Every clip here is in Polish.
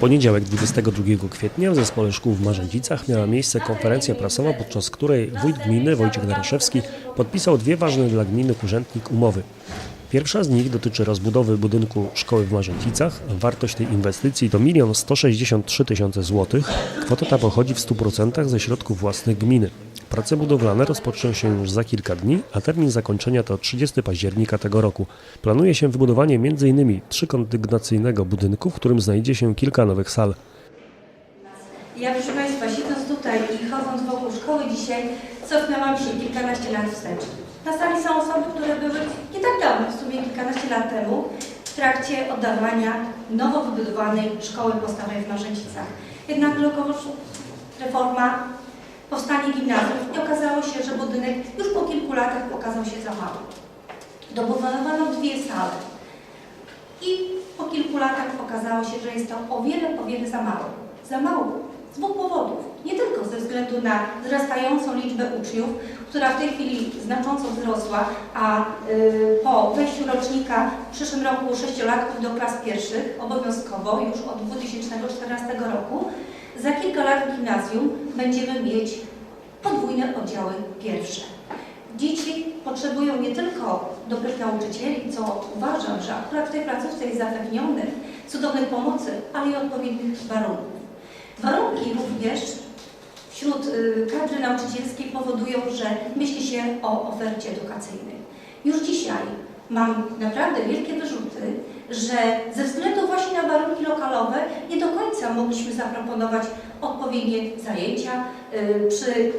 poniedziałek 22 kwietnia w Zespole Szkół w Marzędzicach miała miejsce konferencja prasowa, podczas której wójt gminy Wojciech Daraszewski podpisał dwie ważne dla gminy urzędnik umowy. Pierwsza z nich dotyczy rozbudowy budynku szkoły w Marzęcicach. Wartość tej inwestycji to 1 163 tysiące złotych. Kwota ta pochodzi w 100% ze środków własnych gminy. Prace budowlane rozpoczną się już za kilka dni, a termin zakończenia to 30 października tego roku. Planuje się wybudowanie m.in. trzykondygnacyjnego budynku, w którym znajdzie się kilka nowych sal. Ja, proszę Państwa, siedząc tutaj i chodząc wokół szkoły dzisiaj, cofnęłam się kilkanaście lat wstecz. Na sali są osoby, które były nie tak dawno, w sumie kilkanaście lat temu, w trakcie oddawania nowo wybudowanej szkoły podstawowej w Marzęcicach. Jednak lokowoż reforma, powstanie gimnazjów i okazało się, że budynek już po kilku latach okazał się za mały. Dobudowano dwie sale. I po kilku latach okazało się, że jest to o wiele, o wiele za mało. Za mało z dwóch powodów. Nie tylko ze względu na wzrastającą liczbę uczniów, która w tej chwili znacząco wzrosła, a y, po wejściu rocznika w przyszłym roku sześciolatków do klas pierwszych, obowiązkowo już od 2014 roku, kilka lat w gimnazjum będziemy mieć podwójne oddziały pierwsze. Dzieci potrzebują nie tylko dobrych nauczycieli, co uważam, że akurat w tej placówce jest zapewnione, cudownej pomocy, ale i odpowiednich warunków. Warunki również wśród y, kadry nauczycielskiej powodują, że myśli się o ofercie edukacyjnej. Już dzisiaj mam naprawdę wielkie wyrzuty, że ze względu właśnie na warunki lokalowe nie do końca mogliśmy zaproponować odpowiednie zajęcia y, przy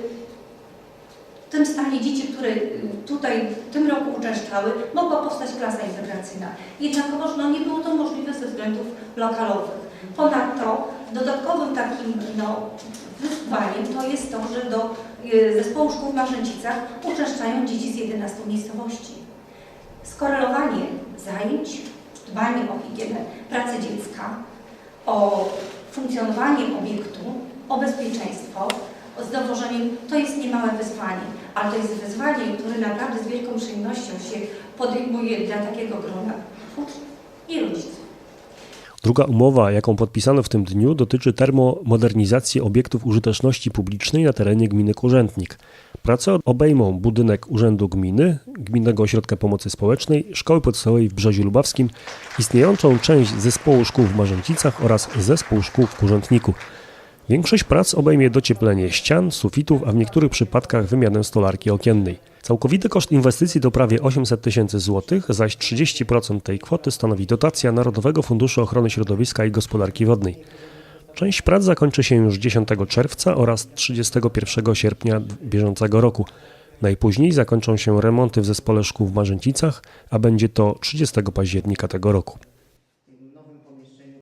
tym stanie dzieci, które y, tutaj w tym roku uczęszczały, mogła powstać klasa integracyjna. Jednakowoż no, nie było to możliwe ze względów lokalowych. Ponadto dodatkowym takim no, wyzwaniem to jest to, że do y, zespołu szkół w Marzęcicach uczęszczają dzieci z 11 miejscowości. Skorelowanie zajęć, dbanie o higienę pracy dziecka, o funkcjonowanie obiektu, o bezpieczeństwo, z dowożeniem, to jest niemałe wyzwanie, ale to jest wyzwanie, które naprawdę z wielką przyjemnością się podejmuje dla takiego grona uczniów i rodziców. Druga umowa, jaką podpisano w tym dniu, dotyczy termomodernizacji obiektów użyteczności publicznej na terenie gminy Kurzętnik. Prace obejmą budynek Urzędu Gminy, Gminnego Ośrodka Pomocy Społecznej, Szkoły Podstawowej w Brzeziu Lubawskim, istniejącą część Zespołu Szkół w Marzęcicach oraz Zespół Szkół w Kurzętniku. Większość prac obejmie docieplenie ścian, sufitów, a w niektórych przypadkach wymianę stolarki okiennej. Całkowity koszt inwestycji to prawie 800 tysięcy złotych, zaś 30% tej kwoty stanowi dotacja Narodowego Funduszu Ochrony Środowiska i Gospodarki Wodnej. Część prac zakończy się już 10 czerwca oraz 31 sierpnia bieżącego roku. Najpóźniej zakończą się remonty w zespole szkół w Marzęcicach, a będzie to 30 października tego roku.